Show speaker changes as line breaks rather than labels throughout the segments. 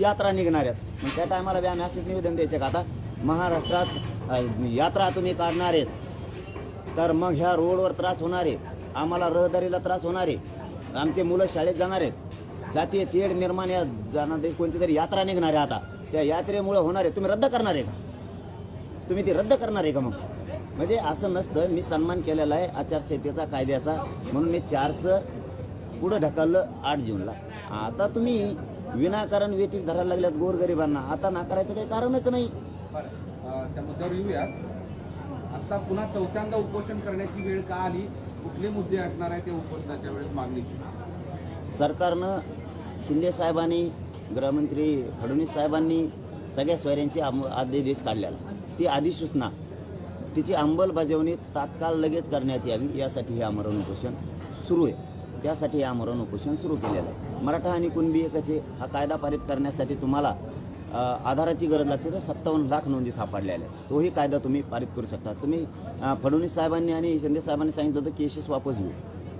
यात्रा निघणार आहेत. मग त्या टायमाला बी आम्ही असेच निवेदन द्यायचे का आता? महाराष्ट्रात यात्रा तुम्ही काढणार आहेत. तर मग ह्या रोडवर त्रास होणार आहे. आम्हाला रहदारीला त्रास होणार आहे. आमचे मुलं शाळेत जाणार आहेत. जातीय तेढ निर्माण या जाणार कोणती तरी यात्रा निघणार आहे आता. त्या यात्रेमुळे होणार आहे. तुम्ही रद्द करणार आहे का? तुम्ही ती रद्द करणार आहे का मग? म्हणजे असं नसतं. मी सन्मान केलेला आहे आचारसंहितेचा कायद्याचा. म्हणून मी चारचं पुढं ढकललं आठ जूनला. आता तुम्ही विनाकारण वेटीस धरायला लागल्यात गोरगरिबांना. आता नाकारायचं काही कारणच नाही.
त्या मुद्द्यावर येऊया. आता पुन्हा चौथ्यांदा उपोषण करण्याची वेळ का आली? कुठले मुद्दे असणार आहे त्या उपोषणाच्या वेळेस मागणीची?
सरकारनं शिंदे साहेबांनी गृहमंत्री फडणवीस साहेबांनी सगळ्या सोयऱ्यांची आम- आदेश काढलेला. ती अधिसूचना तिची अंमलबजावणी तात्काळ लगेच करण्यात यावी यासाठी हे आमरण उपोषण सुरू आहे. त्यासाठी हे आमरण उपोषण सुरू केलेलं आहे. मराठा आणि कुणबी कसे हा कायदा पारित करण्यासाठी तुम्हाला आधाराची गरज लागते तर सत्तावन्न लाख नोंदी सापडल्या आहेत. तोही कायदा तुम्ही पारित करू शकता. तुम्ही फडणवीस साहेबांनी आणि शिंदे साहेबांनी सांगितलं होतं केसेस वापस घेऊ.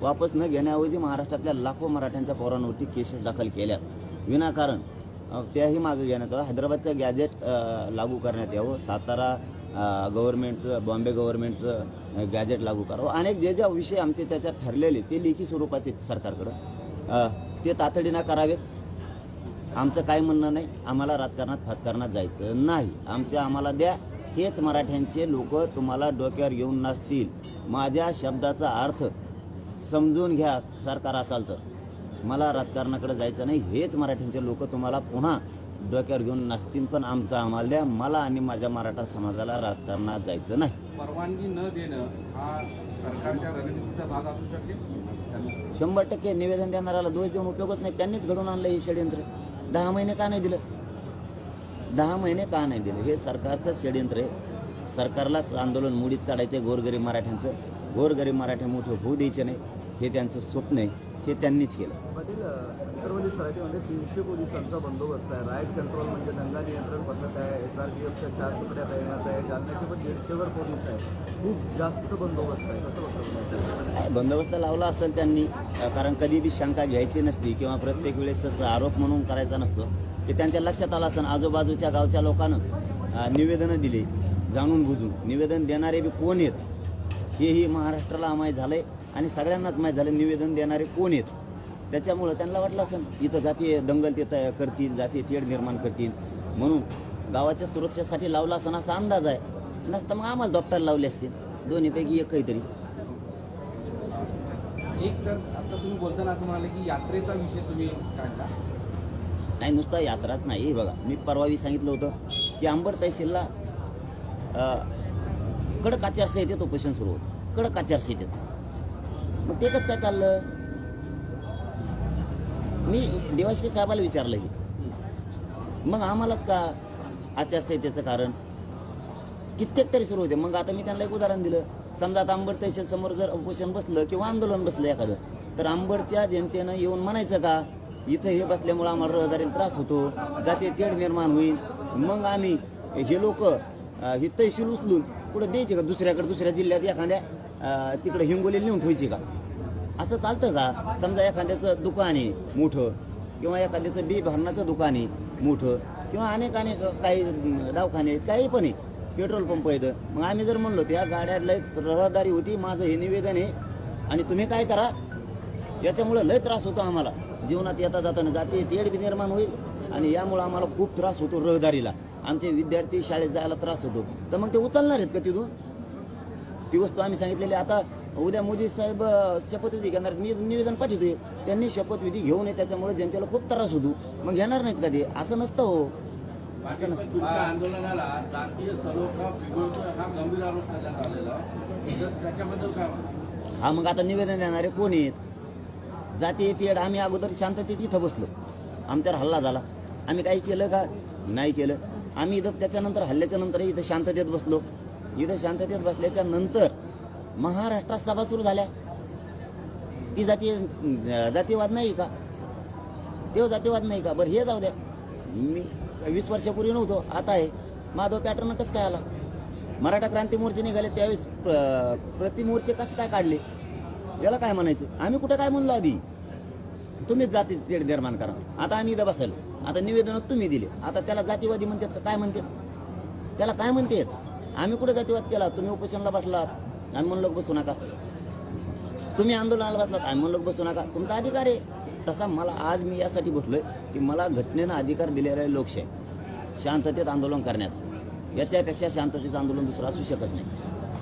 वापस न घेण्याऐवजी महाराष्ट्रातल्या लाखो मराठ्यांच्या पोरांवरती केसेस दाखल केल्यात. विनाकारण त्याही मागे घेण्यात यावं हैदराबादचं गॅजेट लागू करण्यात यावं. सातारा गव्हर्नमेंटचं बॉम्बे गव्हर्नमेंटचं गॅजेट लागू करावं. अनेक जे जे विषय आमचे त्याच्यात ठरलेले ते लेखी स्वरूपाचे आहेत सरकारकडं. ते तातडीनं करावेत. आमचं काय म्हणणं नाही आम्हाला राजकारणात फाजकारणात जायचं नाही. आमच्या आम्हाला द्या. हेच मराठ्यांचे लोक तुम्हाला डोक्यावर येऊन नसतील माझ्या शब्दाचा अर्थ समजून घ्या सरकार असाल तर. मला राजकारणाकडे जायचं नाही. हेच मराठ्यांचे लोक तुम्हाला पुन्हा डोक्यावर घेऊन नसतील पण आमचं आम्हाला द्या. मला आणि माझ्या मराठा समाजाला राजकारणात जायचं नाही.
परवानगी न देणं हा सरकारच्या रणनीतीचा भाग असू शकेल?
शंभर टक्के निवेदन देणाऱ्याला दोष देऊन उपयोगच नाही. त्यांनीच घडून आणलं हे षडयंत्र. दहा महिने का नाही दिलं? दहा महिने का नाही दिलं? हे सरकारचं षडयंत्र आहे. सरकारलाच आंदोलन मुडीत काढायचं आहे गोरगरीब मराठ्यांचं. गोरगरीब मराठे मोठे होऊ द्यायचे नाही. हे त्यांचं स्वप्न आहे. हे त्यांनीच केलं.
पाटील छत्रपती म्हणजे तीनशे पोलिसांचा बंदोबस्त आहे. राईट कंट्रोल म्हणजे दंगा नियंत्रण पथक आहे एस आर पी एफच्या चार तुकड्या तैनात आहे जालन्याचे पण दीडशेवर पोलीस आहे खूप जास्त बंदोबस्त आहे. कसं
बंदोबस्त लावला असेल त्यांनी कारण कधी बी शंका घ्यायची नसती किंवा प्रत्येक वेळेसच आरोप म्हणून करायचा नसतो की त्यांच्या लक्षात आलं असेल आजूबाजूच्या गावच्या लोकांना निवेदनं दिली जाणून बुजून. निवेदन देणारे बी कोण आहेत? हेही महाराष्ट्राला माहीत आहे आणि सगळ्यांनाच माहीत झालं निवेदन देणारे कोण आहेत? त्याच्यामुळं त्यांना वाटलं असेल इथं जातीय दंगल ते तया- करतील जातीय तेढ निर्माण करतील. म्हणून गावाच्या सुरक्षेसाठी लावला असं असा अंदाज आहे. नसतं मग आम्हाला डॉक्टर लावले असतील दोन्हीपैकी एक काहीतरी.
एक तर आता तुम्ही बोलताना असं म्हणाले की यात्रेचा विषय तुम्ही काढला.
नाही नुसता यात्राच नाही बघा. मी परवावी सांगितलं होतं की अंबड तहसीलला कडक आचारसंहितेत उपोषण सुरू होतं. कडक आचारसंहितेत. मग ते कसं काय चाललं? मी डीवायसपी साहेबाला विचारलं हे. मग आम्हालाच का आचारसंहितेचं कारण? कित्येक तरी सुरू होते. मग आता मी त्यांना एक उदाहरण दिलं. समजा आता आंबड तहसील समोर जर उपोषण बसलं किंवा आंदोलन बसलं एखादं तर आंबडच्या जनतेनं येऊन म्हणायचं का इथं हे बसल्यामुळं आम्हाला रहदारी त्रास होतो. जाते तेढ निर्माण होईल. मग आम्ही हे लोक ही तहसील उचलून कुठं द्यायचे का? दुसऱ्याकडे दुसऱ्या जिल्ह्यात एखाद्या तिकडे हिंगोली नेऊन ठेवायची का? असं चालतं का? समजा एखाद्याचं दुकान आहे मोठं किंवा एखाद्याचं बी भरणाचं दुकान आहे मोठं किंवा अनेक अनेक काही दवाखाने आहेत काही पण आहे. पेट्रोल पंप आहेत. मग आम्ही जर म्हणलो त्या गाड्यात लय रहदारी होती माझं हे निवेदन आहे आणि तुम्ही काय करा? याच्यामुळं लय त्रास होतो आम्हाला. जीवनात येता जाताना जाते तेढ बी निर्माण होईल आणि यामुळं आम्हाला खूप त्रास होतो रहदारीला. आमचे विद्यार्थी शाळेत जायला त्रास होतो. तर मग ते उचलणार आहेत का तिथून? ती वस्तू आम्ही सांगितलेली आता उद्या मोदी साहेब शपथविधी घेणार. मी निवेदन पाठवतोय. त्यांनी शपथविधी घेऊ नये त्याच्यामुळे जनतेला खूप त्रास होतो. मग घेणार नाहीत का ते? असं नसतं हो. असं नसतं.
तुमच्या आंदोलनाला जातीय सलोखा बिघडतोय हा गंभीर आरोप करण्यात आलेला. आहे तर त्याच्याबद्दल काय म्हणता?
हा मग आता निवेदन देणारे कोण आहेत? जाती येते आम्ही अगोदर शांततेत इथं बसलो. आमच्यावर हल्ला झाला. आम्ही काही केलं का? नाही केलं. आम्ही इथं त्याच्यानंतर हल्ल्याच्या नंतर इथं शांततेत बसलो. इथं शांततेत बसल्याच्या नंतर महाराष्ट्रात सभा सुरू झाल्या. ती जाती जातीवाद नाही का? देव जातीवाद नाही का? बरं हे जाऊ द्या. मी वीस वर्षापूर्वी नव्हतो आता आहे. माधव पॅटर्न कसं काय आला? मराठा क्रांती मोर्चे निघाले त्यावेळेस प्र- प्रतिमोर्चे कसं काय काढले? याला काय म्हणायचं? आम्ही कुठं काय म्हणलो आधी? तुम्हीच जाती तेढ निर्माण करा. आता आम्ही इथं बसायलो आता निवेदन तुम्ही दिले. आता त्याला जातीवादी म्हणतात काय म्हणतात? त्याला काय म्हणतात आम्ही कुठे जातीवाद केला? तुम्ही उपोषणला बसलात. आम्ही म्हणलो बसू नका. तुम्ही आंदोलनाला बसलात आम्ही म्हणलो बसू नका. तुमचा अधिकार आहे. तसा मला आज मी यासाठी बसलोय की मला घटनेनं अधिकार दिलेला आहे लोकशाही. शांततेत आंदोलन करण्याचं. याच्यापेक्षा शांततेचं आंदोलन दुसरं असू शकत नाही.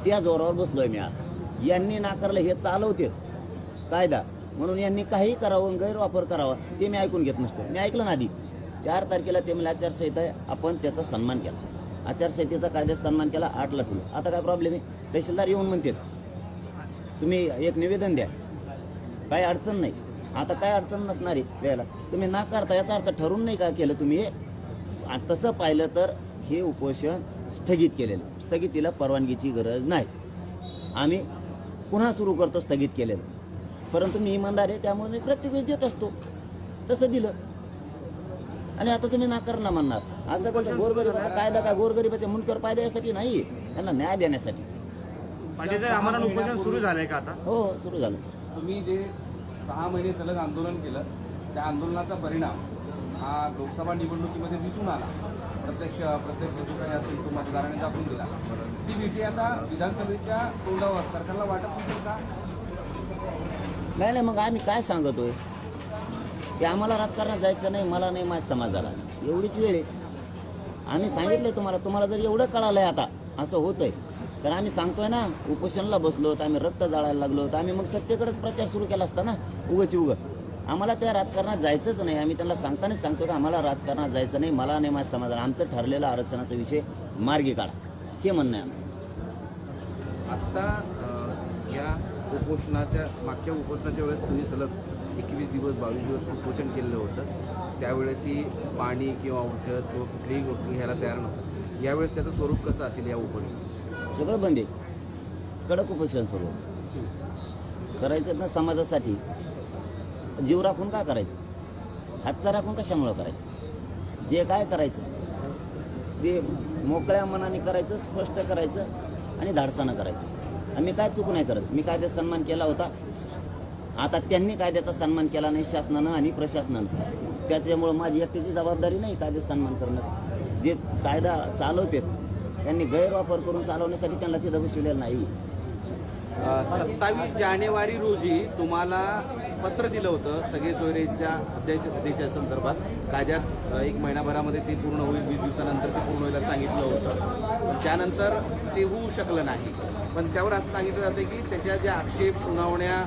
त्या जोरावर बसलोय मी आज. यांनी नाकारलं हे चालवते. कायदा. म्हणून यांनी काही करावं गैरवापर करावा ते मी ऐकून घेत नसतो. मी ऐकलं ना आधी. चार तारखेला ते मला आचारसंहिता आहे. आपण त्याचा सन्मान केला. आचारसंहितेचा कायद्याचा सन्मान केला आठला रुपये. आता काय प्रॉब्लेम आहे? तहसीलदार येऊन म्हणतात तुम्ही एक निवेदन द्या. काही अडचण नाही. आता काय अडचण नसणार आहे द्यायला तुम्ही नाकारता याचा अर्थ ठरून नाही का केलं तुम्ही हे? तसं पाहिलं तर हे उपोषण स्थगित केलेलं. स्थगितीला परवानगीची गरज नाही. आम्ही पुन्हा सुरू करतो स्थगित केलेलं. परंतु मी इमानदार आहे त्यामुळे मी प्रत्येक वेळेस देत असतो. तसं दिलं. आणि आता तुम्ही नाकार ना म्हणणार. असं कसं गोरगरिबाचा कायदा काय गोरगरिबाच्या मुनकर फायदा यासाठी नाही त्यांना न्याय देण्यासाठी.
पाटील साहेब आम्हाला उपोषण सुरू झालंय का आता?
हो सुरू झालं.
तुम्ही जे सहा महिने सलग आंदोलन केलं त्या आंदोलनाचा परिणाम हा लोकसभा निवडणुकीमध्ये दिसून आला. प्रत्यक्ष प्रत्यक्ष ठिकाणी असेल तो मतदाराने दाखवून दिला. ती भीती आता विधानसभेच्या तोंडावर सरकारला वाटत नसेल का?
नाही नाही मग आम्ही काय सांगतोय? की आम्हाला राजकारणात जायचं नाही मला नाही माझ्या समाजाला. एवढीच वेळ आहे. आम्ही सांगितलंय तुम्हाला तुम्हाला जर एवढं कळालंय आता असं होतंय. तर आम्ही सांगतोय ना उपोषणला बसलो तर आम्ही रक्त जाळायला लागलो तर आम्ही मग सत्तेकडेच प्रचार सुरू केला असता ना उगच उग. आम्हाला त्या राजकारणात जायचंच नाही. आम्ही त्यांना सांगतानाच सांगतो की आम्हाला राजकारणात जायचं नाही मला नाही माझ्या समाजाला आमचं ठरलेलं आरक्षणाचा विषय मार्गी काढा. हे म्हणणं आहे आमचं.
आत्ता या उपोषणाच्या मागच्या उपोषणाच्या वेळेस तुम्ही सलग एकवीस दिवस बावीस दिवस उपोषण केलेलं होतं. त्यावेळेसही पाणी किंवा औषध किंवा कुठलीही गोष्टी घ्यायला तयार नव्हतं. यावेळेस त्याचं स्वरूप कसं असेल या उपोषणाचं
सगळं बंद आहे. कडक उपोषण स्वरूप करायचं ना समाजासाठी. जीव राखून का करायचं? हातचा राखून कशामुळं करायचं? जे काय करायचं? ते मोकळ्या मनाने करायचं स्पष्ट करायचं आणि धाडसानं करायचं. आणि मी काय चूक नाही करत? मी कायद्याचा सन्मान केला होता. आता त्यांनी कायद्याचा सन्मान केला नाही शासनानं आणि प्रशासनानं. त्याच्यामुळं माझी एकट्याची जबाबदारी नाही कायदे सन्मान करणं. जे कायदा चालवते त्यांनी गैरवापर करून चालवण्यासाठी त्यांना ते बसविलेलं नाही.
सत्तावीस जानेवारी रोजी तुम्हाला पत्र दिलं होतं सगळे सोयरेच्या अध्यादेश देशासंदर्भात कायद्यात एक महिनाभरामध्ये ते पूर्ण होईल वीस दिवसानंतर ते पूर्ण व्हायला सांगितलं होतं. त्यानंतर ते होऊ शकलं नाही. पण त्यावर असं सांगितलं जातं की त्याच्या ज्या आक्षेप सुनावण्या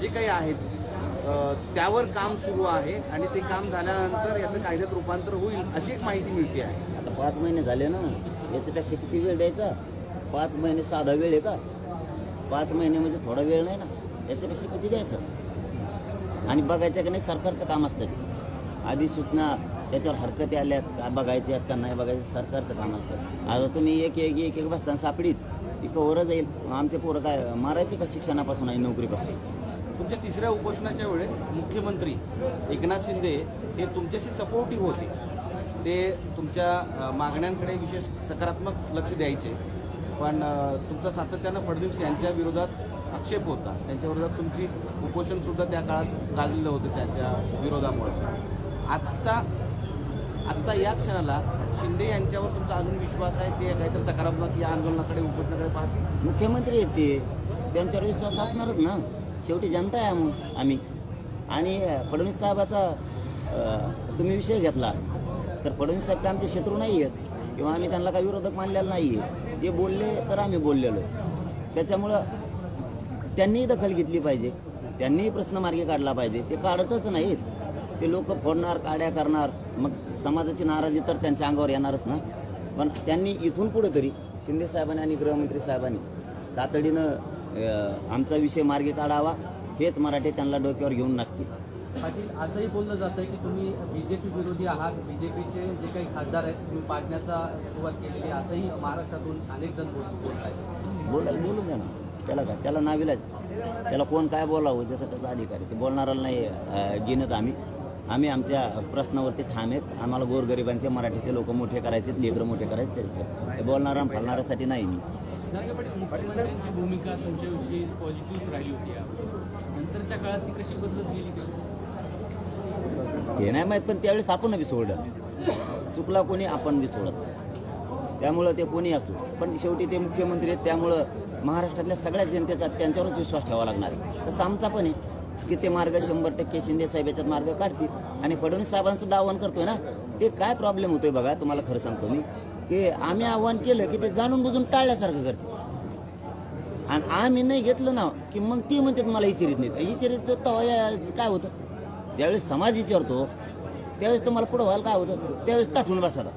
जे काही आहेत त्यावर काम सुरू आहे आणि ते काम झाल्यानंतर याचं कायद्यात रूपांतर होईल अशी एक माहिती मिळते आहे.
आता पाच महिने झाले ना याच्यापेक्षा किती वेळ द्यायचा? पाच महिने साधा वेळ आहे का? पाच महिने म्हणजे थोडा वेळ नाही ना याच्यापेक्षा किती द्यायचं? आणि बघायचं का नाही सरकारचं काम असतं ते. आधी सूचना त्याच्यावर हरकती आल्यात का? बघायचे आहेत का नाही बघायचं? सरकारचं काम असतं. आता तुम्ही एक एक एक एक बसताना सापडीत ती कवरच जाईल. आमचे पोरं काय मारायचे का शिक्षणापासून आणि नोकरीपासून?
तुमच्या तिसऱ्या उपोषणाच्या वेळेस मुख्यमंत्री एकनाथ शिंदे हे तुमच्याशी सपोर्टिव्ह होते. ते तुमच्या मागण्यांकडे विशेष सकारात्मक लक्ष द्यायचे. पण तुमचा सातत्यानं फडणवीस यांच्या विरोधात आक्षेप होता. त्यांच्या विरोधात तुमची उपोषणसुद्धा त्या काळात गाजलेलं होतं त्यांच्या विरोधामुळे. आत्ता आत्ता या क्षणाला शिंदे यांच्यावर तुमचा अजून विश्वास आहे ते काहीतरी सकारात्मक या आंदोलनाकडे उपोषणाकडे पाहते
मुख्यमंत्री येते त्यांच्यावर विश्वास असणारच ना. शेवटी जनता आहे मग आम्ही. आणि फडणवीस साहेबाचा तुम्ही विषय घेतला. तर फडणवीस साहेब काय आमचे शत्रू नाही आहेत. किंवा आम्ही त्यांना काही विरोधक मानलेला नाही आहे. ते बोलले तर आम्ही बोललेलो त्याच्यामुळं त्यांनीही दखल घेतली पाहिजे. त्यांनीही प्रश्न मार्गी काढला पाहिजे. ते काढतच नाहीत. ते लोक फोडणार काड्या करणार. मग समाजाची नाराजी तर त्यांच्या अंगावर येणारच ना. पण त्यांनी इथून पुढे तरी शिंदे साहेबांनी आणि गृहमंत्री साहेबांनी तातडीनं आमचा विषय मार्गी काढावा हेच मराठी त्यांना डोक्यावर घेऊन नसतील
पाटील असंही बोललं जातं की तुम्ही बीजेपी विरोधी आहात बीजेपीचे जे काही खासदार आहेत तुम्ही पाडण्याचा सुरुवात केलेली आहे असंही महाराष्ट्रातून अनेक जण बोल बोलत आहेत
बोलायला बोलून द्या ना. त्याला काय त्याला नाविलाच त्याला कोण काय बोलावं ज्याचा त्याचा अधिकार आहे. ते बोलणाऱ्याला नाही गिनत आम्ही. आम्ही आमच्या प्रश्नावरती ठाम आहेत. आम्हाला गोरगरिबांचे मराठीचे लोक मोठे करायचे लेकरं मोठे करायचे बोलणारा फालणाऱ्यासाठी नाही मी.
मुख्यमंत्र्यांची भूमिका तुमच्याविषयी पॉझिटिव्ह राहिली होती नंतरच्या काळात ती कशी बदलत गेली
हे नाही माहीत पण त्यावेळेस आपण बी सोडलं चुकला कोणी आपण बी सोडत त्यामुळं ते कोणी असो. पण शेवटी ते मुख्यमंत्री आहेत त्यामुळं महाराष्ट्रातल्या सगळ्या जनतेचा त्यांच्यावरच विश्वास ठेवावा लागणार आहे. तसं आमचा पण आहे की ते मार्ग शंभर टक्के शिंदे साहेब याच्यात मार्ग काढतील. आणि फडणवीस साहेबांसुद्धा आवाहन आव्हान करतोय ना ते काय प्रॉब्लेम होतोय बघा तुम्हाला खरं सांगतो मी. की आम्ही आव्हान केलं की ते जाणून बुजून टाळल्यासारखं करते. आणि आम्ही नाही घेतलं ना की मग ती म्हणतात मला इचारित नाही इचारित तेव्हा या- काय होतं? ज्यावेळेस समाज विचारतो त्यावेळेस तुम्हाला पुढं व्हायला काय होतं? त्यावेळेस टाकून बसायला.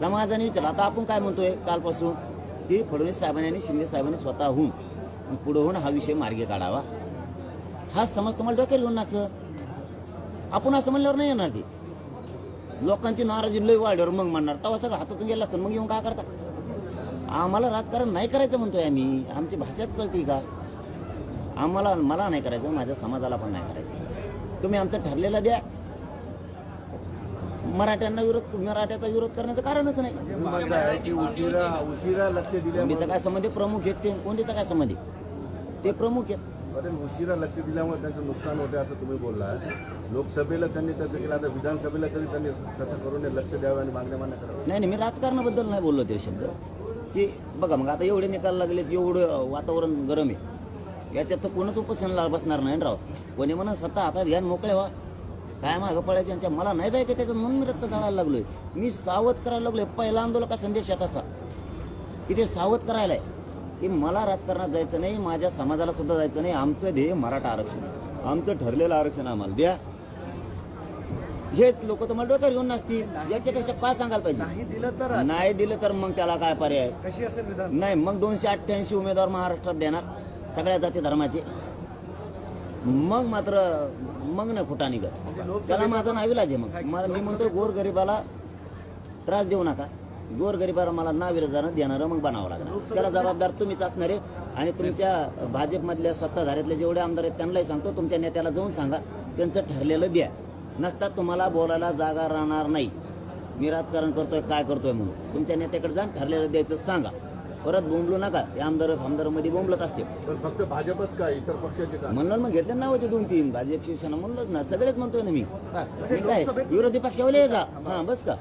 समाजाने विचारलं. आता आपण काय म्हणतोय कालपासून? की फडणवीस साहेबांनी आणि शिंदे साहेबांनी स्वतःहून पुढं होऊन हा विषय मार्गे काढावा. हा समज तुम्हाला डोक्यावर घेऊन नाच आपण असं म्हणल्यावर नाही येणार ते. लोकांची नाराजी लय वाढल्यावर मग म्हणणार. तेव्हा सगळं हातातून गेला तर मग येऊन काय करता? आम्हाला राजकारण नाही करायचं म्हणतोय आम्ही. आमची भाषाच कळते का? आम्हाला मला नाही करायचं माझ्या समाजाला पण नाही करायचं. तुम्ही आमचं ठरलेलं द्या. मराठ्यांना विरोध मराठ्याचा विरोध करण्याचं कारणच नाही.
की उशिरा उशिरा लक्ष
कोणतीचा
दिल्यामुळे
काय संबंध? प्रमुख आहेत ते. कोणतीचा काय संबंध? ते प्रमुख आहेत.
अरे उशिरा लक्ष दिल्यामुळे त्यांचं नुकसान होते असं तुम्ही बोललाय लोकसभेला त्यांनी तसं केलं आता विधानसभेला तरी त्यांनी तसं करून लक्ष द्यावं आणि मागण्या मान्य करावं
नाही नाही मी राजकारणाबद्दल नाही बोललो ते शब्द. की बघा मग आता एवढे निकाल लागलेत एवढं वातावरण गरम आहे. याच्यात तर कोणच उपोषणाला बसणार नाही राव. कोणी म्हणा सत्ता हातात घ्या मोकळे व्हा. काय मागं पडायचं त्यांच्या मला नाही जायचं त्याच्यात म्हणून मी रक्त जाळायला लागलोय. मी सावध करायला लागलोय. पहिला आंदोलक संदेश येत असा. की ते सावध करायला आहे की मला राजकारणात जायचं नाही माझ्या समाजाला सुद्धा जायचं नाही. आमचं ध्येय मराठा आरक्षण आमचं ठरलेलं आरक्षण आम्हाला द्या. हेच लोक तुम्हाला डोक्यावर घेऊन नसतील याच्यापेक्षा काय सांगायला पाहिजे?
नाही दिलं तर
नाही दिलं तर मग त्याला काय पर्याय?
कशी असेल विधान?
नाही मग दोनशे अठ्ठ्याऐंशी उमेदवार महाराष्ट्रात देणार. सगळ्या जाती धर्माचे. मग मात्र मग नाही फुटा निघत. त्याला माझा नाविलाज आहे मग. मला मी म्हणतो गोरगरिबाला त्रास देऊ नका. गोरगरिबाला मला नाविलाजानं देणारं मग बनावं लागणार. त्याला जबाबदार तुम्हीच असणार आहे. आणि तुमच्या भाजपमधल्या सत्ताधाऱ्यातले जेवढे आमदार आहेत त्यांनाही सांगतो तुमच्या नेत्याला जाऊन सांगा. त्यांचं ठरलेलं द्या. नसतात तुम्हाला बोलायला जागा राहणार नाही. मी राजकारण करतोय काय करतोय म्हणून. तुमच्या नेत्याकडे जाऊन ठरलेलं द्यायचं सांगा. परत बोंबलू नका. ते आमदार फामदारमध्ये बोंबलत असते
पण फक्त भाजपच काय इतर पक्षाचे काय
म्हणलं मग घेतले नाव होते दोन तीन. भाजप शिवसेना म्हणलोच ना. सगळेच म्हणतोय ना मी. मी काय? विरोधी पक्षावाले जा हा बस का?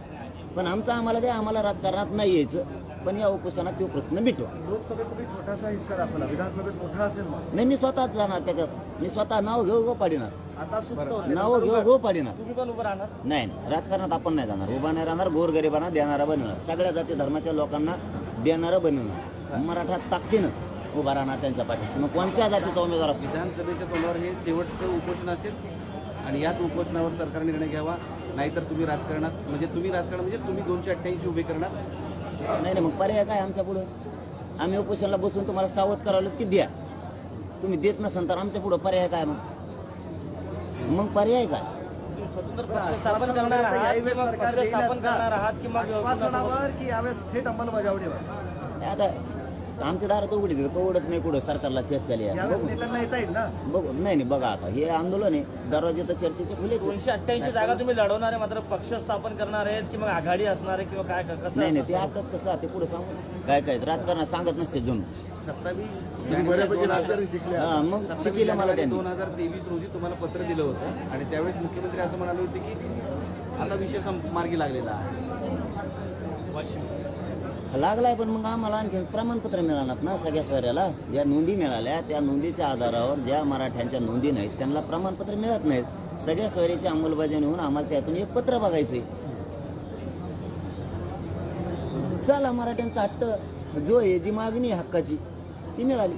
पण आमचं आम्हाला द्या आम्हाला राजकारणात नाही यायचं. पण या उपोषणात तो प्रश्न मिटवा.
लोकसभेत तुम्ही छोटासा हिस्सा दाखवला. विधानसभेत मोठा असेल मग.
नाही मी स्वतःच जाणार त्याच्यात. मी स्वतः नाव घेऊ गो पाडिणार
आता सुप्त होते
नाव घेऊ गो पाडिणार
तुम्ही पण उभं राहणार.
नाही नाही, राजकारणात आपण नाही जाणार. उभा नाही राहणार गोरगरिबांना देणारा बनवणार सगळ्या जाती धर्माच्या लोकांना देणारं बनवणार मराठा ताकदीनं उभा राहणार त्यांच्या पाठीशी. मग कोणत्या जातीचा उमेदवार असतो
विधानसभेच्या तोंडावर हे शेवटचं उपोषण असेल आणि याच उपोषणावर सरकार निर्णय घ्यावा नाहीतर तुम्ही राजकारणात म्हणजे तुम्ही राजकारण म्हणजे तुम्ही दोनशे अठ्ठ्याऐंशी उभे करणार?
नाही नाही मग पर्याय काय आमच्या पुढं? आम्ही उपोषणाला बसून तुम्हाला सावध करावलं की द्या. तुम्ही देत नसाल तर आमच्या पुढं पर्याय काय मग? मग पर्याय काय?
स्थापन करणार आहात स्थापन करणार आहात की मग आश्वासनावर की यावेळेस थेट अंमलबजावणीवर
आता आमच्या दारात उघडी उघडत नाही कुठं सरकारला चर्चा
यावेळेस
बघू.
नेत्यांना येता येईल ना?
बघू. नाही नाही बघा आता हे आंदोलन आहे. दरवाजे तर चर्चेचे खुलेच आहे.
दोनशे अठ्ठ्याऐंशी जागा तुम्ही लढवणार आहे मात्र पक्ष स्थापन करणार आहेत की मग आघाडी असणार आहे किंवा काय कसं
नाही नाही ते आताच कसं आहे, ते पुढे सांगू. काय काय राजकारणात सांगत नसते जणू
सत्तावीस
बऱ्यापैकी राजकारण शिकले आहात.
हा मग शिकेलं मला त्यांनी.
दोन हजार तेवीस रोजी तुम्हाला पत्र दिलं होतं आणि त्यावेळेस मुख्यमंत्री असं म्हणाले होते की आता विषय सं- मार्गी लागलेला आहे.
लागलाय पण मग आम्हाला आणखी प्रमाणपत्र मिळणार ना सगळ्या सोयऱ्याला. या नोंदी मिळाल्या. त्या नोंदीच्या आधारावर ज्या मराठ्यांच्या नोंदी नाहीत त्यांना प्रमाणपत्र मिळत नाहीत. सगळ्या सोयऱ्याची अंमलबजावणी होऊन आम्हाला त्यातून एक पत्र बघायचंय. चला मराठ्यांचा हट्ट. जो आहे जी मागणी आहे हक्काची ती मिळाली.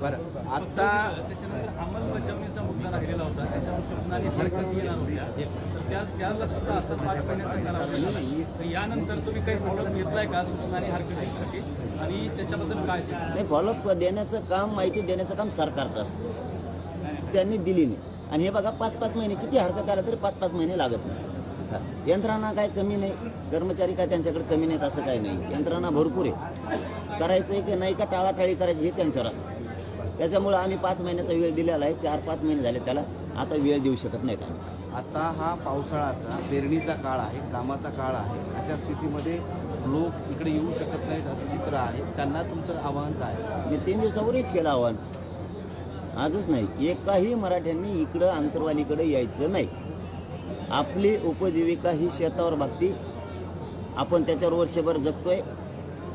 बरं. आता
त्याच्यानंतर अंमलबजावणीचा मुद्दा राहिलेला होता. त्याच्यावर हरकत येणार होत्या तर त्या त्याला सुद्धा आता पाच महिन्याचा कालावधी. तर यानंतर तुम्ही काही फॉलोअप घेतलाय का? सूचनाने हरकतीसाठी आणि त्याच्याबद्दल काय?
नाही फॉलोअप देण्याचं काम माहिती देण्याचं काम सरकारचं असतं. त्यांनी दिली नाही. आणि हे बघा पाच पाच महिने किती हरकत आला तरी पाच पाच महिने लागत नाही. हा. यंत्रणा काय कमी नाही. कर्मचारी काय त्यांच्याकडे कमी नाहीत असं काही नाही. यंत्रणा भरपूर आहे. करायचं आहे की नाही का टाळाटाळी करायची हे त्यांच्यावर असतं. त्याच्यामुळं आम्ही पाच महिन्याचा वेळ दिलेला आहे. चार पाच महिने झाले त्याला. आता वेळ देऊ शकत नाहीत आम्ही.
आता हा पावसाळ्याचा पेरणीचा काळ आहे कामाचा काळ आहे. अशा स्थितीमध्ये लोक इकडे येऊ शकत नाहीत असं चित्र आहे. त्यांना तुमचं आव्हान काय? आहे?
मी तीन दिवसापूर्वीच केलं आव्हान. आजच नाही. एकाही मराठ्यांनी इकडं आंतरवालीकडे यायचं नाही. आपली उपजीविका ही शेतावर भागती. आपण त्याच्यावर वर्षभर जगतोय.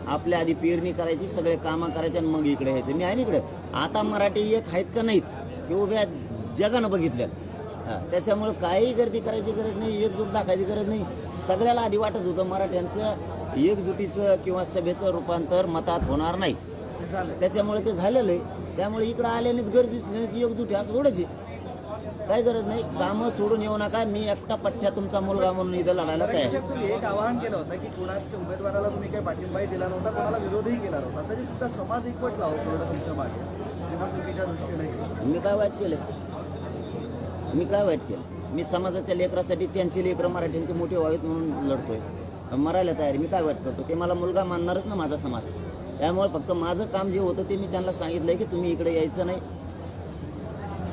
आपल्या आधी पेरणी करायची सगळे कामं करायचे आणि मग इकडे यायचं. मी आहे इकडे. आता मराठी एक आहेत का नाहीत की उभ्या जगानं बघितल्या हा, त्याच्यामुळं काही गर्दी करायची गरज नाही एकजूट दाखायची गरज नाही. सगळ्याला आधी वाटत होतं मराठ्यांचं एकजुटीचं किंवा सभेचं रूपांतर मतात होणार नाही. त्याच्यामुळे ते झालेलं आहे. त्यामुळे इकडं आल्यानेच गर्दी एकजुटी असं थोडंच आहे. काही गरज नाही. कामं सोडून येऊ नका. मी एकटा पठ्ठ्या तुमचा मुलगा म्हणून इथं लढायला तयार
तुम्ही एक आवाहन केलं होतं की कुणाच्या उमेदवाराला तुम्ही काही पाठिंबाही दिला नव्हता कोणाला विरोधही केला नव्हता. तरी सुद्धा समाज एकवटला हो तुमच्या मागे.
मी काय वाईट केलं? मी काय वाईट केलं? मी समाजाच्या लेकरासाठी त्यांची लेकरं मराठ्यांचे मोठे व्हावेत म्हणून लढतोय. मरायला तयार मी काय वाईट करतो? ते मला मुलगा मानणारच ना माझा समाज. त्यामुळे फक्त माझं काम जे होतं ते मी त्यांना सांगितलंय की तुम्ही इकडे यायचं नाही.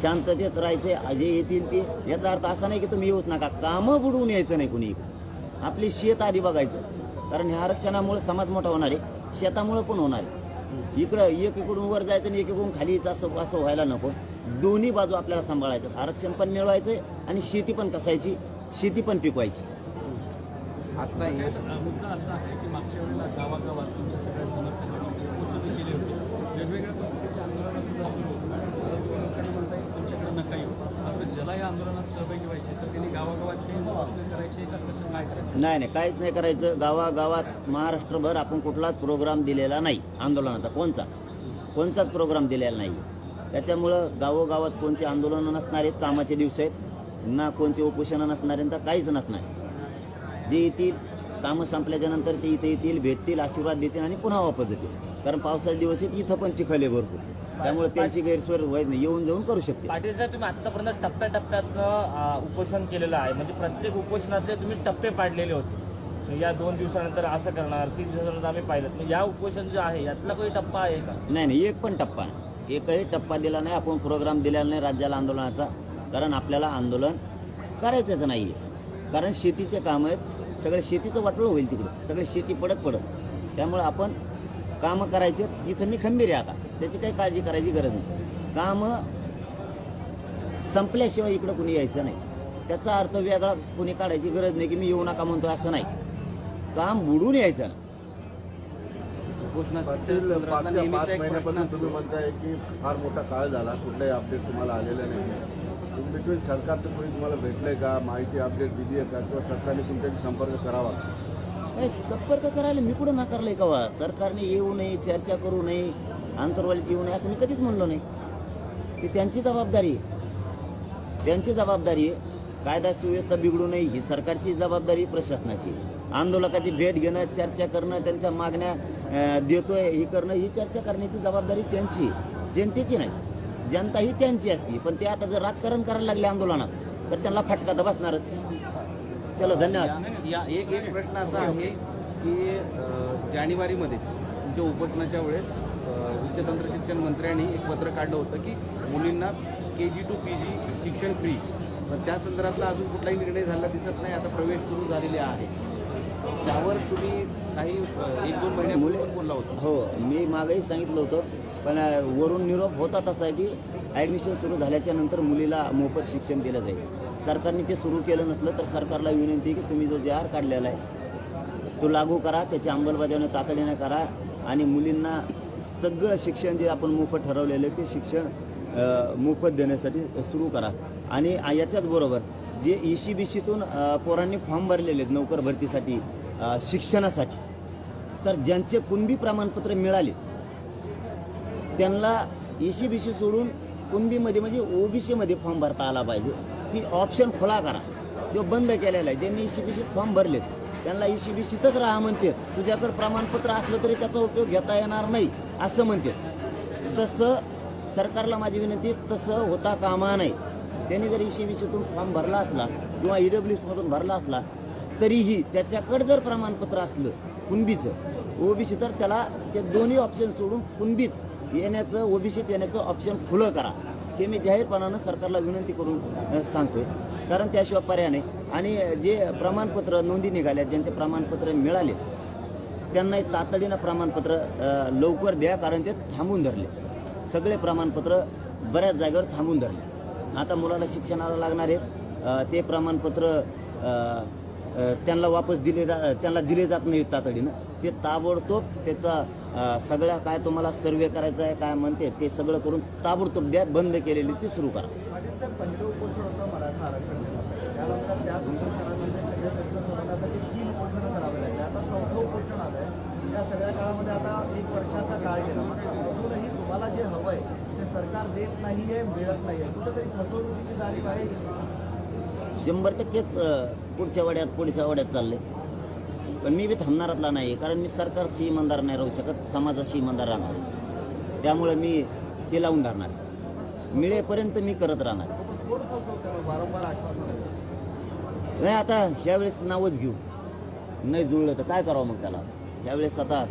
शांततेत राहायचे अजय येतील ते. याचा अर्थ असा नाही की तुम्ही येऊच नका. कामं बुडवून यायचं नाही कुणी. आपली शेत आधी बघायचं. कारण ह्या आरक्षणामुळे समाज मोठा होणार आहे. शेतामुळे पण होणार आहे. इकडं एक इकडून वर जायचं आणि एक इकडून खाली यायचं असं असं व्हायला नको. दोन्ही बाजू आपल्याला सांभाळायचं आरक्षण पण मिळवायचं आणि शेती पण कसायची? शेती पण पिकवायची.
आता
मुद्दा असा आहे की मागच्या वेळेला गावागावात तुमच्या सगळ्या समर्थन उपोषणं केली होती वेगवेगळ्या पद्धतीचे आंदोलनं सुद्धा सुरू होती लोकांना म्हणता येईल तुमच्याकडे नका येऊ मात्र ज्याला या आंदोलनात सहभागी व्हायचे तर त्यांनी गावागावात करायचे का? कसं काय करायचं?
नाही नाही काहीच नाही करायचं. गावागावात महाराष्ट्रभर आपण कुठलाच प्रोग्राम दिलेला नाही आंदोलनाचा. कोणताच कोणताच प्रोग्राम दिलेला नाही. त्याच्यामुळं गावोगावात कोणते आंदोलनं नसणार आहेत कामाचे दिवस आहेत ना कोणते उपोषणं नसणार आहेत तर काहीच नसणार. जे येतील कामं संपल्याच्यानंतर ते इथे येतील भेटतील आशीर्वाद देतील आणि पुन्हा वापस येतील. कारण पावसाचे दिवस आहेत इथं पण चिखले भरपूर. त्यामुळे त्यांची गैरसोय व्हायच नाही. येऊन जाऊन करू शकते.
पाटील साहेब तुम्ही आतापर्यंत टप्प्याटप्प्यातनं उपोषण केलेलं आहे. म्हणजे प्रत्येक उपोषणातले तुम्ही टप्पे पाडलेले होते. या दोन दिवसानंतर असं करणार तीन दिवसानंतर आम्ही पाहिलं. या उपोषण जे आहे यातला काही टप्पा आहे का?
नाही नाही एक पण टप्पा नाही. एकही टप्पा दिला नाही आपण प्रोग्राम दिलेला नाही राज्याला आंदोलनाचा. कारण आपल्याला आंदोलन करायचंच नाही. आहे कारण शेतीचे काम आहेत. सगळं शेतीचं वाटलं होईल तिकडं. सगळे शेती पडत पडत. त्यामुळे आपण कामं करायचे इथं मी खंबीर आहे आता. त्याची काही काळजी करायची गरज नाही. कामं संपल्याशिवाय इकडं कुणी यायचं नाही. त्याचा अर्थ वेगळा कुणी काढायची गरज नाही की मी येऊ नका म्हणतो असं नाही. काम बुडून यायचं
म्हणताय की फार मोठा काळ झाला कुठलाही अपडेट तुम्हाला आलेलं नाही. बिटवीन सरकारचं कोणी तुम्हाला भेटलंय का? माहिती अपडेट दिली आहे का? किंवा सरकारने तुमच्याशी संपर्क करावा?
काय संपर्क करायला मी कुठं नाकारलंय का वा? सरकारने येऊ नये चर्चा करू नये आंतरवालीत येऊ नये असं मी कधीच म्हणलो नाही. ती त्यांची जबाबदारी आहे. त्यांची जबाबदारी आहे. कायदा सुव्यवस्था बिघडू नये ही सरकारची जबाबदारी प्रशासनाची आंदोलकाची भेट घेणं चर्चा करणं त्यांच्या मागण्या देतोय हे करणं ही चर्चा करण्याची जबाबदारी त्यांची जनतेची नाही. जनता ही त्यांची असती. पण ते आता जर राजकारण करायला लागले आंदोलनात तर त्यांना फटका तर बसणारच. चलो धन्यवाद.
या एक एक प्रश्न असा आहे की अ, जानेवारीमध्ये तुमच्या उपोषणाच्या वेळेस अ, उच्च तंत्र शिक्षण मंत्र्यांनी एक पत्र काढलं होतं की मुलींना के जी टू पी जी शिक्षण फ्री पण त्या संदर्भातला अजून कुठलाही निर्णय झालेला दिसत नाही आता प्रवेश सुरू झालेले आहे. त्यावर तुम्ही काही एक दोन महिन्यापूर्वी पण बोलला होता.
हो मी मागेही सांगितलं होतं पण वरून निरोप होता तसा आहे की ॲडमिशन सुरू झाल्याच्यानंतर मुलीला मोफत शिक्षण दिलं जाईल. सरकारने ते सुरू केलं नसलं तर सरकारला विनंती आहे की तुम्ही जो जे आर काढलेला आहे तो लागू करा त्याची अंमलबजावणी तातडीने करा आणि मुलींना सगळं शिक्षण जे आपण मोफत ठरवलेलं आहे ते शिक्षण मोफत देण्यासाठी सुरू करा. आणि याच्याच बरोबर जे ई सी बी सीतून पोरांनी फॉर्म भरलेले आहेत नोकर भरतीसाठी शिक्षणासाठी तर ज्यांचे कुणबी प्रमाणपत्र मिळाले त्यांना एसी बी सी सोडून कुणबीमध्ये म्हणजे ओबीसीमध्ये फॉर्म भरता आला पाहिजे. ती ऑप्शन खुला करा. तो बंद केलेला आहे ज्यांनी ई सी बी सीत फॉर्म भरलेत त्यांना ई सी बी सीतच राहा म्हणते. तुझ्याकडे प्रमाणपत्र असलं तरी त्याचा उपयोग घेता येणार नाही असं म्हणते. तसं सरकारला माझी विनंती तसं होता कामा नाही त्यांनी जर ई सी बी सीतून फॉर्म भरला असला किंवा ई डब्ल्यू सीमधून भरला असला तरीही त्याच्याकडे जर प्रमाणपत्र असलं कुणबीचं ओबीसी तर त्याला ते दोन्ही ऑप्शन सोडून कुणबीत येण्याचं ओबीसीत येण्याचं ऑप्शन खुलं करा. हे मी जाहीरपणानं सरकारला विनंती करून सांगतोय. कारण त्याशिवाय पर्याय नाही. आणि जे प्रमाणपत्र नोंदी निघाल्या ज्यांचे प्रमाणपत्र मिळाले त्यांना तातडीनं प्रमाणपत्र लवकर द्या कारण ते थांबून धरले. सगळे प्रमाणपत्र बऱ्याच जागेवर थांबून धरले. आता मुलाला शिक्षणाला लागणार आहेत ते प्रमाणपत्र त्यांना वापस दिले जा त्यांना दिले जात नाहीत तातडीनं. ते ताबडतोब त्याचा सगळ्या काय तुम्हाला सर्वे करायचं आहे काय म्हणते ते सगळं करून ताबडतोब द्या बंद केलेली ती सुरू करा.
या सगळ्या काळामध्ये आता एक वर्षाचा काळ गेला अजूनही तुम्हाला जे हवं आहे ते सरकार देत नाही आहे मिळत नाही आहे फसवणुकीची जाणीव आहे
शंभर टक्केच पुढच्या वड्यात पुढच्या वड्यात चालले पण मी बी थांबणारातला नाही कारण मी सरकारशी इमानदार नाही राहू शकत समाजाशी इमानदार राहणार. त्यामुळे मी हे लावून धरणार. मिळेपर्यंत मी करत राहणार. नाही आता ह्यावेळेस नावच घेऊ. नाही जुळलं तर काय करावं मग त्याला? ह्यावेळेस आता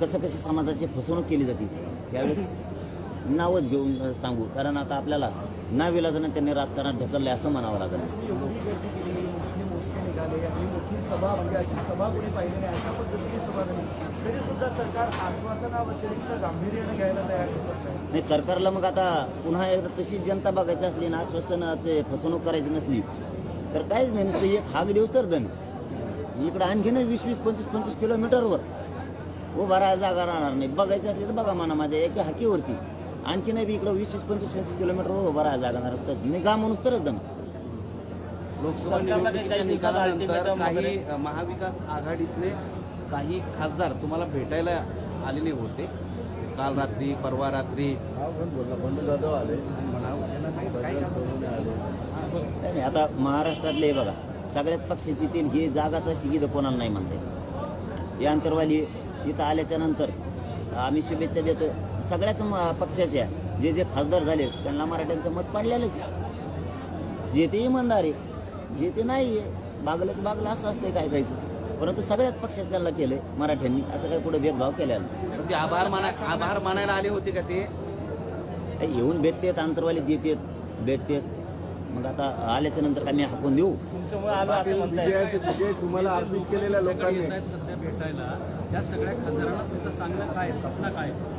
कसं कशी समाजाची फसवणूक केली जाते त्यावेळेस नावच घेऊन सांगू. कारण आता आपल्याला नाविलाजानं त्यांनी राजकारणात ढकललं असं म्हणावं लागेल.
झाले आणि मोठी सभा म्हणजे अशी सभा कोणी पाहिली नाही अशा पद्धतीची सभा झाली. तरी सुद्धा सरकार आश्वासनाव्यतिरिक्त गांभीर्याने घ्यायला तयार दिसत नाही
सरकारला मग आता पुन्हा एकदा तशी जनता बघायची असली ना आश्वासनाचे फसवणूक करायची नसली तर काहीच नाही नुसतं एक हाग देऊच तर दन इकडं आणखी ना वीस वीस पंचवीस पंचवीस किलोमीटरवर उभा राहायला जागा राहणार नाही. बघायची असली तर बघा म्हणा माझ्या एका हाकीवरती. आणखी नाही बी इकडं वीस वीस पंचवीस पंचवीस किलोमीटरवर उभा राहायला जागा राहणार असतात नाही गा म्हणून तरच दम.
लोकसभा निकालानंतर काही महाविकास आघाडीतले काही खासदार तुम्हाला भेटायला आलेले होते. काल रात्री परवा रात्री.
बंडू जाधव आले.
नाही नाही, आता महाराष्ट्रातले हे बघा सगळ्याच पक्षाची ते हे जागाचा शिगीद कोणाला नाही म्हणते. या अंतरवाली इथं आल्याच्यानंतर आम्ही शुभेच्छा देतो. सगळ्याच पक्षाच्या जे जे खासदार झाले त्यांना मराठ्यांचं मत पाडलेलंच. जे ते इमानदार आहे. जे ते नाही आहे बागलं की बागलं असं असतंय काय कायचं परंतु सगळ्याच पक्षात त्यांना केलंय मराठ्यांनी असं काही कुठं भेदभाव नाही.
पण ते आभार माना आभार मानायला आले होते का ते?
हे येऊन भेटतेत अंतरवाली देतेत भेटतेत. मग आता आल्याच्यानंतर काय मी हाकून देऊ?
तुमच्यामुळे आलो असं
पाटील
म्हणताय
विजय विजय तुम्हाला अर्पित केलेल्या
तुमच्याकडे
लोकांनी.
येत आहेत सध्या भेटायला. या सगळ्या खासदारांना तुमचं सांगणं काय आहे? सूचना काय आहे?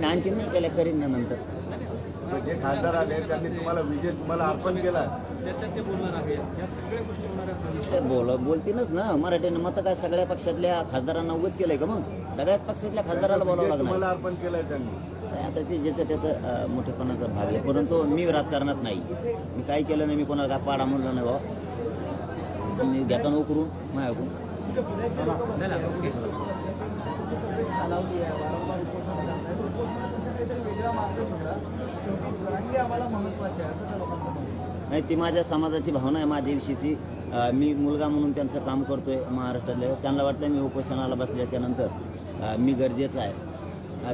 नाही आणखीन नाही केल्या करीन ना नंतर.
जे खासदार आले त्यांनी तुम्हाला विजय तुम्हाला अर्पण केला.
त्याच्यात ते बोलणार आहेत. या सगळ्या गोष्टी होणार आहेत भविष्यात.
ते बोल बोलतीलच ना. मराठीनं मत काय सगळ्या पक्षातल्या खासदारांना उगच केलंय का मग? सगळ्याच पक्षातल्या खासदाराला बोलावं
विजय तुम्हाला अर्पण केलाय त्यांनी.
नाही, आता ते ज्याचं त्याचं मोठेपणाचा भाग आहे. परंतु मी राजकारणात नाही. मी काय केलं नाही मी कोणाला काय पाडा म्हणलं नाही बाबा मी घेताना उकरून
चालवली आहे वारंवार
नाही ती माझ्या समाजाची भावना आहे माझ्याविषयीची मी मुलगा म्हणून त्यांचं काम करतोय महाराष्ट्रातलं त्यांना वाटतं मी उपोषणाला बसल्याच्यानंतर मी गरजेचं आहे.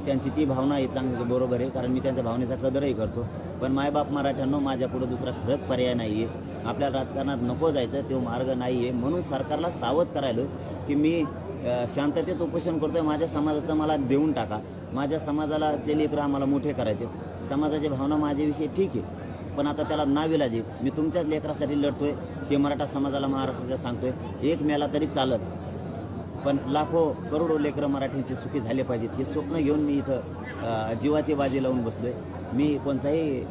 त्यांची ती भावना आहे चांगली बरोबर आहे कारण मी त्यांच्या भावनेचा कदरही करतो. पण मायबाप मराठ्यांनो माझ्या पुढे दुसरा खरंच पर्याय नाही आहे आपल्या राजकारणात नको जायचं तो मार्ग नाही आहे म्हणून सरकारला सावध करायलो की मी शांततेत उपोषण करतोय. माझ्या समाजाचं मला देऊन टाका. माझ्या समाजाला जे लेकरं आम्हाला मोठे करायचे समाजाची भावना माझ्याविषयी ठीक आहे. पण आता त्याला नाविलाजे मी तुमच्याच लेकरासाठी लढतोय. हे मराठा समाजाला महाराष्ट्राच्या सांगतोय. एक मेला तरी चालत. पण लाखो करोडो लेकरं मराठ्यांचे सुखी झाले पाहिजेत. हे स्वप्न घेऊन मी इथं जीवाची बाजी लावून बसलोय. मी कोणताही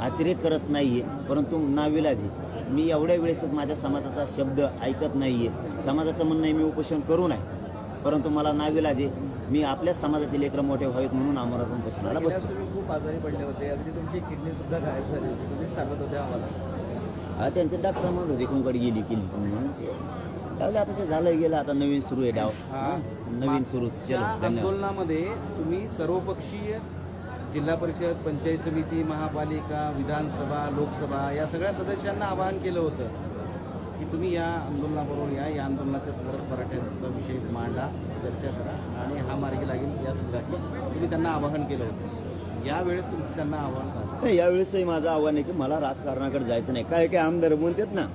अतिरेक करत नाही आहे परंतु नाविलाजी मी एवढ्या वेळेसच माझ्या समाजाचा शब्द ऐकत नाही आहे समाजाचं म्हणणं आहे मी उपोषण करू नये. परंतु मला नाविलाजे मी आपल्याच समाजातील लेकरं मोठे व्हावेत म्हणून आमरातून
बसणारा
बसतो
खूप आजारी पडले होते. अगदी तुमची किडनी सुद्धा गायब झाली होती. तुम्हीच सांगत होते आम्हाला.
हा त्यांचे डॉक्टर म्हणत होते. कोणकडे गेली केली म्हणून. त्यावेळी आता ते झालं गेलं. आता नवीन सुरू आहे डाव? नवीन सुरू.
आंदोलनामध्ये तुम्ही सर्वपक्षीय जिल्हा परिषद पंचायत समिती महापालिका विधानसभा लोकसभा या सगळ्या सदस्यांना आवाहन केलं होतं की तुम्ही या आंदोलनाबरोबर या. या आंदोलनाच्या संदर्भात मराठ्यांचा विषय मांडा चर्चा करा आणि हा मार्गी लागेल. या संदर्भात तुम्ही त्यांना आवाहन केलं होतं. यावेळेस तुमचं त्यांना आव्हान काय?
नाही यावेळेसही माझं आव्हान आहे की मला राजकारणाकडे जायचं नाही. काय काय आमदार म्हणतात ना.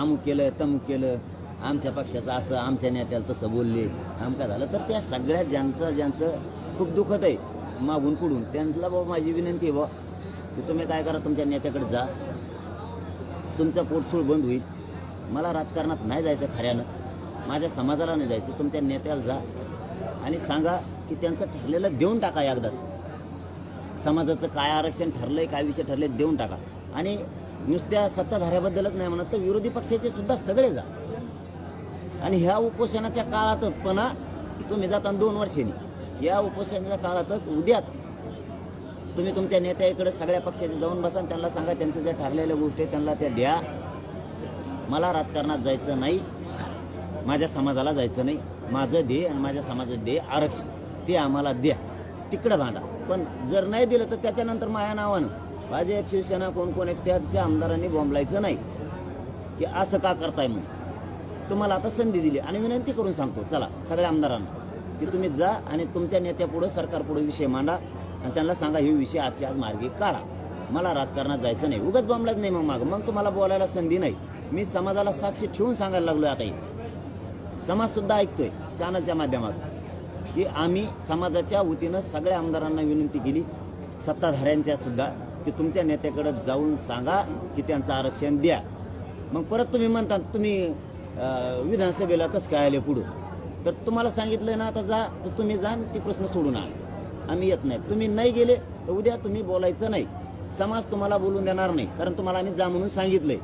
अमुक केलं तमुक केलं आमच्या पक्षाचं असं आमच्या नेत्याला तसं बोलले. आमका झालं? तर त्या सगळ्या ज्यांचं ज्यांचं खूप दुखत आहे मागून पुढून त्यांना बाबा माझी विनंती आहे बा की तुम्ही काय करा तुमच्या नेत्याकडे जा. तुमचा पोटसूळ बंद होईल. मला राजकारणात नाही जायचं खऱ्यानंच माझ्या समाजाला नाही जायचं. तुमच्या नेत्याला जा. आणि सांगा की त्यांचं ठरलेलं देऊन टाका एकदाच. समाजाचं काय आरक्षण ठरलंय काय विषय ठरले देऊन टाका. आणि नुसत्या सत्ताधाऱ्याबद्दलच नाही म्हणत तर विरोधी पक्षाचे सुद्धा सगळे जा. आणि ह्या उपोषणाच्या काळातच पण तुम्ही जाताना दोन वर्षांनी या उपोषणाच्या काळातच उद्याच तुम्ही तुमच्या नेत्याकडे सगळ्या पक्षाचे जाऊन बसा त्यांना सांगा त्यांचं ज्या ठरलेल्या गोष्टी त्यांना त्या द्या. मला राजकारणात जायचं नाही माझ्या समाजाला जायचं नाही. माझं दे आणि माझ्या समाजात दे आरक्षण. ते आम्हाला द्या. तिकडं भांडा पण जर नाही दिलं तर त्याच्यानंतर माया नावानं भाजप शिवसेना कोण कोण आहेत त्याच्या आमदारांनी बोंबलायचं नाही. की असं का करताय मग तुम्हाला आता संधी दिली आणि विनंती करून सांगतो चला सगळ्या आमदारांना की तुम्ही जा आणि तुमच्या नेत्यापुढं सरकारपुढे विषय मांडा आणि त्यांना सांगा हे विषय आजच्या आज मार्गी काढा. मला राजकारणात जायचं नाही. उगाच बोंबलाच नाही मग मागं. मग तुम्हाला बोलायला संधी नाही. मी समाजाला साक्षी ठेवून सांगायला लागलोय आता समाजसुद्धा ऐकतोय चॅनलच्या माध्यमातून. की आम्ही समाजाच्या वतीनं सगळ्या आमदारांना विनंती केली. सत्ताधाऱ्यांच्या सुद्धा की तुमच्या नेत्याकडे जाऊन सांगा की त्यांचं आरक्षण द्या. मग परत तुम्ही म्हणता तुम्ही विधानसभेला कसं काय आले पुढं? तर तुम्हाला सांगितलं ना आता जा तर तुम्ही जा ते प्रश्न सोडून आणा. आम्ही येत नाही. तुम्ही नाही गेले तर उद्या तुम्ही बोलायचं नाही. समाज तुम्हाला बोलून देणार नाही कारण तुम्हाला आम्ही जा म्हणून सांगितलंय.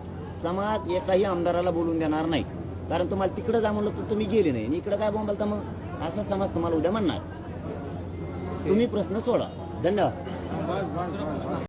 समाज एकाही आमदाराला बोलून देणार नाही. कारण तुम्हाला तिकडं जा म्हणलं तर तुम्ही गेले नाही. आणि काय बोंबाल तर मग? असा समाज तुम्हाला उद्या म्हणणार. तुम्ही प्रश्न सोडा. धन्यवाद.